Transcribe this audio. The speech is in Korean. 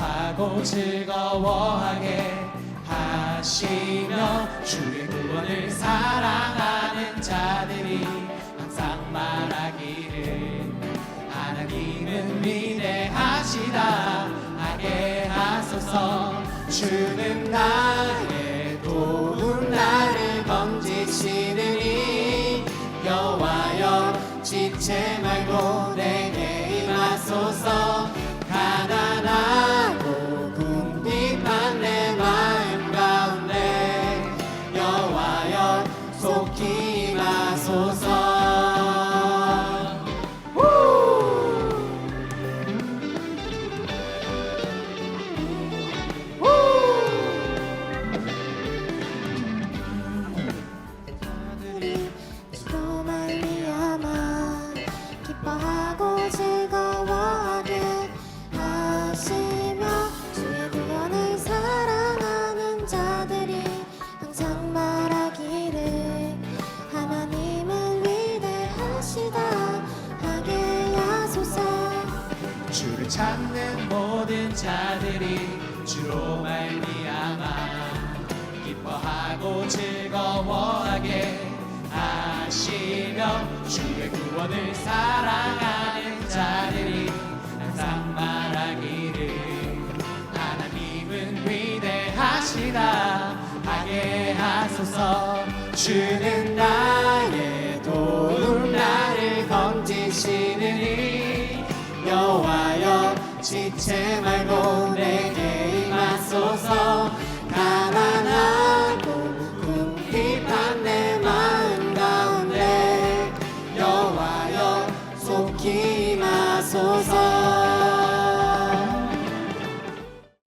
기뻐하고 즐거워하게 하시며 주의 구원을 사랑하는 자들이 항상 말하기를 하나님은 위대하시다. 하게 하소서. 주는 나의 도움 나를 건지시느니 여호와여 지체 말고 내 찾는 모든 자들이 주로 말미암아 기뻐하고 즐거워하게 하시며 주의 구원을 사랑하는 자들이 항상 말하기를 하나님은 위대하시다. 하게 하소서 주는 나 지체 말고 내게 임하소서. 가난하고 궁핍한 내 마음 가운데 여와여 속히 마소서.